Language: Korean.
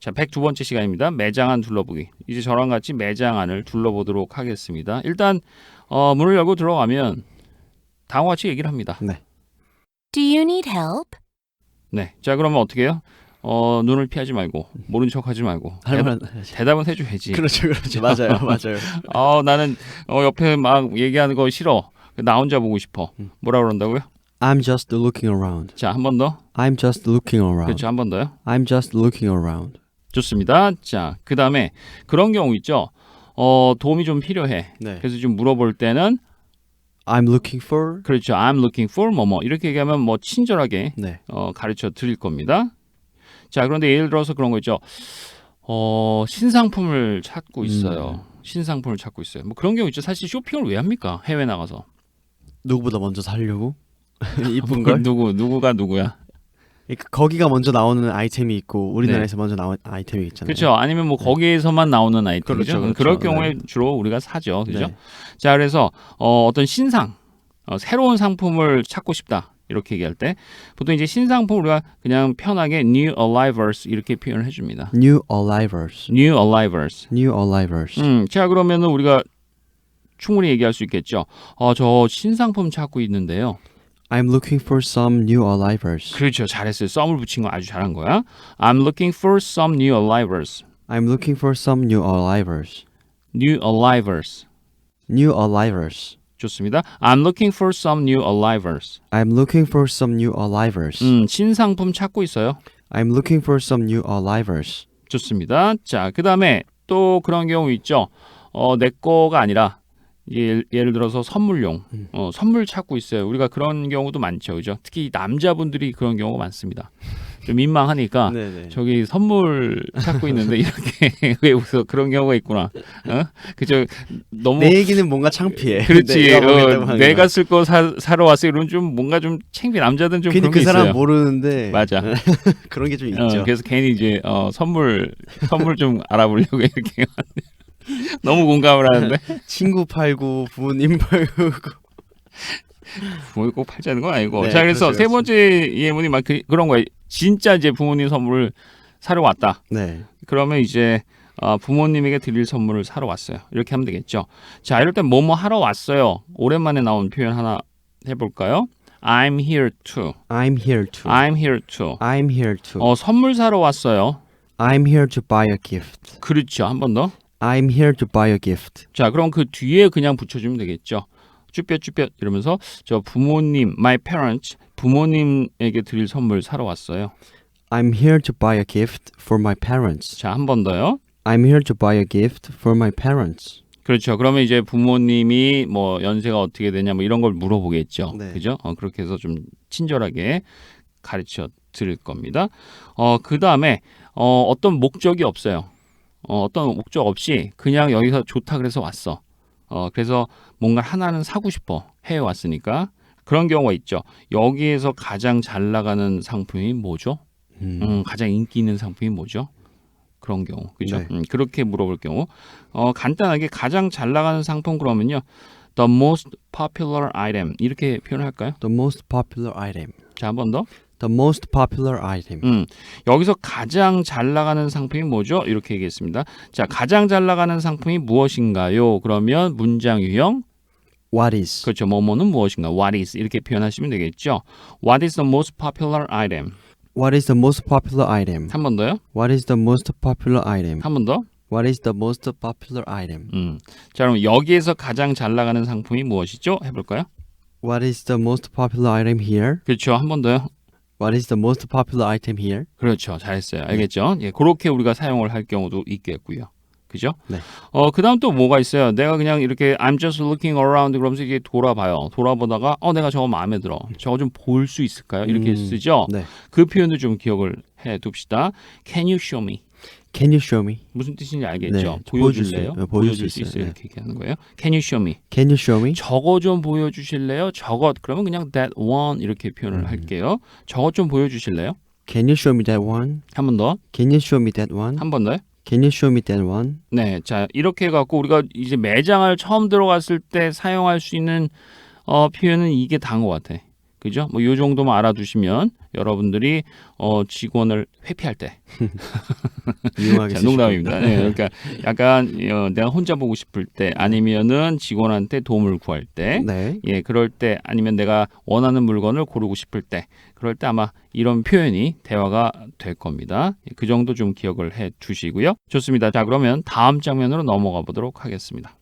자, 102번째 시간입니다. 매장안 둘러보기. 이제 저랑 같이 매장안을 둘러보도록 하겠습니다. 일단 어, 문을 열고 들어가면 다음과 같이 얘기를 합니다. 네. Do you need help? 네. 자, 그러면 어떻게 해요? 어, 눈을 피하지 말고 모른 척하지 말고 할만 대답, 은 해줘야지. 그렇죠, 그렇죠. 맞아요, 맞아요. 어, 나는 어, 옆에 막 얘기하는 거 싫어. 나 혼자 보고 싶어. 음. 뭐라 그런다고요? I'm just looking around. 자, 한 번 더. I'm just looking around. 그렇죠. 한 번 더요. I'm just looking around. 좋습니다. 자, 그 다음에 그런 경우 있죠. 어, 도움이 좀 필요해. 네. 그래서 좀 물어볼 때는 I'm looking for. 그렇죠. I'm looking for 뭐뭐 이렇게 얘기하면 뭐 친절하게 네. 어, 가르쳐 드릴 겁니다. 자, 그런데 예를 들어서 그런 거 있죠. 어, 신상품을 찾고 있어요. 신상품을 찾고 있어요. 뭐 그런 경우 있죠. 사실 쇼핑을 왜 합니까? 해외 나가서. 누구보다 먼저 살려고 이쁜 그 걸. 누구 누구가 누구야? 그러니까 거기가 먼저 나오는 아이템이 있고 네. 우리나라에서 먼저 나온 아이템이 있잖아요. 그렇죠. 아니면 뭐 거기에서만 나오는 아이템이죠. 그렇죠, 그렇죠. 그럴 경우에 네. 주로 우리가 사죠. 그죠? 네. 자, 그래서 어, 어떤 신상, 어, 새로운 상품을 찾고 싶다. 이렇게 얘기할 때 보통 이제 신상품 우리가 그냥 편하게 new arrivals 이렇게 표현을 해 줍니다. New arrivals. new arrivals. New arrivals. 음, 자 그러면은 우리가 충분히 얘기할 수 있겠죠. 어, 저 신상품 찾고 있는데요. I'm looking for some new arrivals. 그렇죠, 잘했어요. 썸을 붙인 거 아주 잘한 거야. I'm looking for some new arrivals. I'm looking for some new arrivals. new arrivals. New arrivals. 좋습니다. I'm looking for some new arrivals. I'm looking for some new arrivals. 음, 신상품 찾고 있어요. I'm looking for some new arrivals. 좋습니다. 자, 그 다음에 또 그런 경우 있죠. 어, 내 거가 아니라 예를, 예를 들어서 선물용, 음. 어, 선물 찾고 있어요. 우리가 그런 경우도 많죠, 그죠? 특히 남자분들이 그런 경우가 많습니다. 좀 민망하니까 네네. 저기 선물 찾고 있는데 이렇게 왜 웃어? 그런 경우가 있구나. 어? 그죠? 너무 내 얘기는 뭔가 창피해. 그렇지. 내가 어, 내가. 쓸 거 사러 왔어. 이런 좀 뭔가 좀 창피 남자들은 좀 그런 그게 사람 있어요. 모르는데 맞아. 그런 게좀 어, 있죠. 그래서 괜히 이제 어, 선물 선물 좀 알아보려고 이렇게 너무 공감을 하는데. 친구 팔고 부모님 팔고. 부모님 꼭 팔자는 건 아니고. 네, 자 그래서 그렇죠, 세 그렇죠. 번째 예문이 막 그, 런 거예요. 진짜 이제 부모님 선물을 사러 왔다. 네. 그러면 이제 어, 부모님에게 드릴 선물을 사러 왔어요. 이렇게 하면 되겠죠. 자 이럴 땐 뭐뭐 하러 왔어요? 오랜만에 나온 표현 하나 해볼까요? I'm here to. I'm here to. I'm here to. I'm here to. 어, 선물 사러 왔어요. I'm here to buy a gift. 그렇죠. 한 번 더 I'm here to buy a gift. 자, 그럼 그 뒤에 그냥 붙여주면 되겠죠. 쭈뼛쭈뼛 이러면서 저 부모님, my parents, 부모님에게 드릴 선물 사러 왔어요. I'm here to buy a gift for my parents. 자, 한 번 더요. I'm here to buy a gift for my parents. 그렇죠. 그러면 이제 부모님이 뭐 연세가 어떻게 되냐 뭐 이런 걸 물어보겠죠. 네. 그죠? 어, 그렇게 해서 좀 친절하게 가르쳐 드릴 겁니다. 어, 그 다음에 어, 어떤 목적이 없어요. 어, 어떤 목적 없이 그냥 여기서 좋다 그래서 왔어. 어, 그래서 뭔가 하나는 사고 싶어. 해외 왔으니까. 그런 경우가 있죠. 여기에서 가장 잘 나가는 상품이 뭐죠? 음. 음, 가장 인기 있는 상품이 뭐죠? 그런 경우, 그죠? 네. 음, 그렇게 물어볼 경우, 어, 간단하게 가장 잘 나가는 상품 그러면요, the most popular item 이렇게 표현할까요? The most popular item. 자, 한 번 더. The most popular item. 음, 여기서 가장 잘 나가는 상품이 뭐죠? 이렇게 얘기했습니다. 자, 가장 잘 나가는 상품이 무엇인가요? 그러면 문장 유형, What is? 그렇죠. 뭐뭐는 무엇인가? What is 이렇게 표현하시면 되겠죠. What is the most popular item? What is the most popular item? 한 번 더요. What is the most popular item? 한 번 더. What is the most popular item? 음. 자, 그럼 여기에서 가장 잘 나가는 상품이 무엇이죠? 해볼까요? What is the most popular item here? 그렇죠. 한 번 더요. What is the most popular item here? 그렇죠. 잘했어요. 알겠죠? 예, 그렇게 우리가 사용을 할 경우도 있겠고요. 그죠? 네. 어, 그다음 또 뭐가 있어요? 내가 그냥 이렇게 I'm just looking around 그러면서 이게 돌아봐요. 돌아보다가 어 내가 저거 마음에 들어. 저거 좀 볼 수 있을까요? 이렇게 음, 쓰죠. 네. 그 표현도 좀 기억을 해 둡시다. Can you show me? Can you show me? 무슨 뜻인지 알겠죠? 네, 보여줄래요? 네, 보여줄 보여줄 수수 있어요. 있어요. 이렇게 얘기하는 거예요. Can you show me? Can you show me? 저거 좀 보여주실래요? 저것 그러면 그냥 that one 이렇게 표현을 음. 할게요. 저것 좀 보여주실래요? Can you show me that one? 한 번 더, Can you show me that one? 한 번 더요. Can you show me that one? 네, 자 이렇게 해갖고 우리가 이제 매장을 처음 들어갔을 때 사용할 수 있는 어, 표현은 이게 다인 것 같아. 그죠? 뭐 요 정도만 알아두시면 여러분들이 어 직원을 회피할 때 유용하게 자, 농담입니다. 겁니다. 네, 그러니까 약간 어, 내가 혼자 보고 싶을 때 아니면은 직원한테 도움을 구할 때 네. 예, 그럴 때 아니면 내가 원하는 물건을 고르고 싶을 때 그럴 때 아마 이런 표현이 대화가 될 겁니다. 예, 그 정도 좀 기억을 해 두시고요. 좋습니다. 자, 그러면 다음 장면으로 넘어가 보도록 하겠습니다.